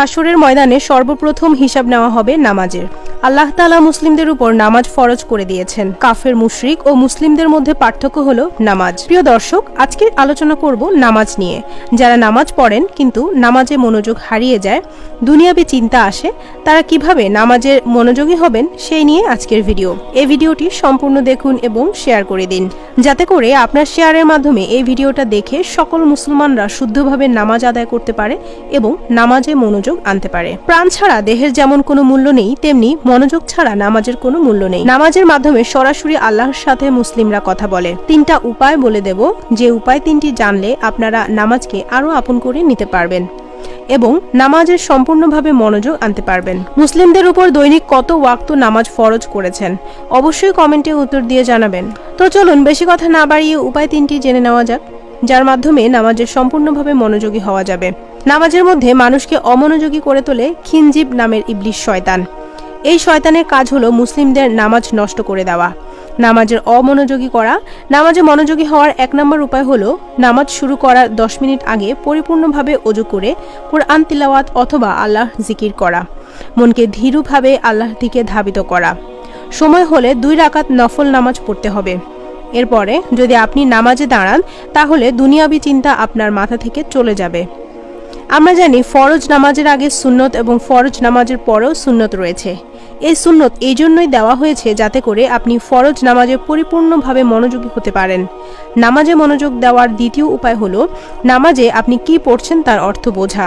হাসরের ময়দানে সর্বপ্রথম হিসাব নেওয়া হবে নামাজের। আল্লাহ তালা মুসলিমদের উপর নামাজ ফরজ করে দিয়েছেন। কাফের, মুশরিক ও মুসলিমদের মধ্যে পার্থক্য হলো নামাজ। প্রিয় দর্শক, আজকে আলোচনা করব নামাজ নিয়ে। যারা নামাজ পড়েন কিন্তু নামাজে মনোযোগ হারিয়ে যায়, দুনিয়াবি চিন্তা আসে, তারা কীভাবে নামাজের মনোযোগী হবেন সেই নিয়ে আজকের ভিডিও। এই ভিডিওটি সম্পূর্ণ দেখুন এবং শেয়ার করে দিন। যাতে করে আপনার শেয়ারের মাধ্যমে এই ভিডিওটা দেখে সকল মুসলমানরা শুদ্ধভাবে নামাজ আদায় করতে পারে এবং নামাজে মনোযোগ আনতে পারে। প্রাণ ছাড়া দেহের যেমন কোনো মূল্য নেই, তেমনি মনোযোগ ছাড়া নামাজের কোনো মূল্য নেই। নামাজের মাধ্যমে সরাসরি আল্লাহর সাথে মুসলিমরা কথা বলে। তিনটা উপায় বলে দেব, যে উপায় তিনটি জানলে আপনারা নামাজকে আরও আপন করে নিতে পারবেন এবং নামাজের সম্পূর্ণভাবে মনোযোগ আনতে পারবেন। মুসলিমদের উপর দৈনিক কত ওয়াক্ত নামাজ ফরজ করেছেন, অবশ্যই কমেন্টে উত্তর দিয়ে জানাবেন। তো চলুন, বেশি কথা না বাড়িয়ে উপায় তিনটি জেনে নেওয়া যাক, যার মাধ্যমে নামাজের সম্পূর্ণভাবে মনোযোগী হওয়া যাবে। নামাজের মধ্যে মানুষকে অমনোযোগী করে তোলে খিনজিব নামের ইবলিশ শয়তান। এই শয়তানের কাজ হলো মুসলিমদের নামাজ নষ্ট করে দেওয়া। নামাজের অমনোযোগী করা। নামাজে মনোযোগী হওয়ার এক নম্বর উপায় হলো নামাজ শুরু করার দশ মিনিট আগে পরিপূর্ণভাবে অজু করে কোরআন তিলাওয়াত অথবা আল্লাহ জিকির করা। মনকে ধীরুভাবে আল্লাহর দিকে ধাবিত করা। সময় হলে দুই রাকাত নফল নামাজ পড়তে হবে। এরপরে যদি আপনি নামাজে দাঁড়ান, তাহলে দুনিয়াবি চিন্তা আপনার মাথা থেকে চলে যাবে। আমরা জানি ফরজ নামাজের আগে সুন্নত এবং ফরজ নামাজের পরেও সুন্নত রয়েছে। এই সুন্নত এই জন্যই দেওয়া হয়েছে যাতে করে আপনি ফরজ নামাজে পরিপূর্ণভাবে মনোযোগী হতে পারেন। নামাজে মনোযোগ দেওয়ার দ্বিতীয় উপায় হলো, নামাজে আপনি কি পড়ছেন তার অর্থ বোঝা।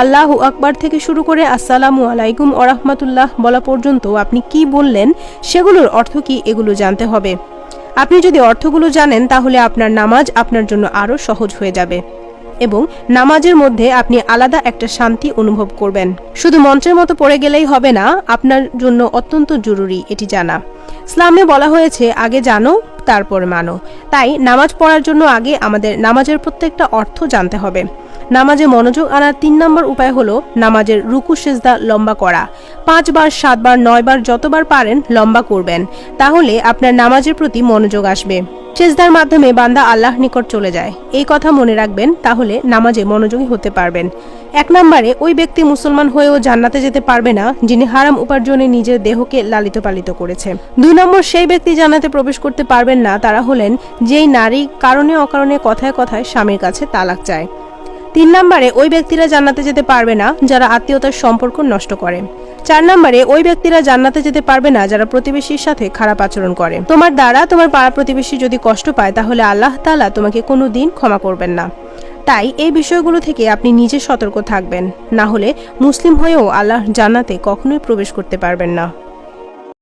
আল্লাহ আকবার থেকে শুরু করে আসসালামু আলাইকুম ওরহমতুল্লাহ বলা পর্যন্ত আপনি কি বললেন, সেগুলোর অর্থ কি এগুলো জানতে হবে। আপনি যদি অর্থগুলো জানেন, তাহলে আপনার নামাজ আপনার জন্য আরও সহজ হয়ে যাবে। এবং নামাজের মধ্যে আপনি আলাদা একটা শান্তি অনুভব করবেন। শুধু মন্ত্রের মতো পড়ে গেলেই হবে না, আপনার জন্য অত্যন্ত জরুরি এটি জানা। ইসলামে বলা হয়েছে, আগে জানো, তারপর মানো। তাই নামাজ পড়ার জন্য আগে আমাদের নামাজের প্রত্যেকটা অর্থ জানতে হবে। নামাজে মনোযোগ আনার তিন নম্বর উপায় হলো নামাজের রুকু সেজদা লম্বা করা। পাঁচবার, সাতবার, নয়বার যতবার পারেন লম্বা করবেন। তাহলে আপনার নামাজের প্রতি মনোযোগ আসবে। সেজদার মাধ্যমে বান্দা আল্লাহ নিকট চলে যায়। এই কথা মনে রাখবেন, তাহলে নামাজে মনোযোগী হতে পারবেন। এক নম্বরে, ওই ব্যক্তি মুসলমান হয়েও জান্নাতে যেতে পারবে না, যিনি হারাম উপার্জনে নিজের দেহকে লালিত পালিত করেছে। দুই নম্বর, সেই ব্যক্তি জান্নাতে প্রবেশ করতে পারবেন না, তারা হলেন যেই নারী কারণে অকারণে কথায় কথায় স্বামীর কাছে তালাক চায়। তিন নম্বরে ওই ব্যক্তিরা জান্নাতে যেতে পারবে না যারা আত্মীয়তার সম্পর্ক নষ্ট করে। চার নম্বরে ওই ব্যক্তিরা জান্নাতে যেতে পারবে না যারা প্রতিবেশীর সাথে খারাপ আচরণ করে। তোমার দ্বারা তোমার পাড়া প্রতিবেশী যদি কষ্ট পায়, তাহলে আল্লাহ তালা তোমাকে কোনো দিন ক্ষমা করবেন না। তাই এই বিষয়গুলো থেকে আপনি নিজে সতর্ক থাকবেন। না হলে মুসলিম হয়েও আল্লাহ জান্নাতে কখনোই প্রবেশ করতে পারবেন না।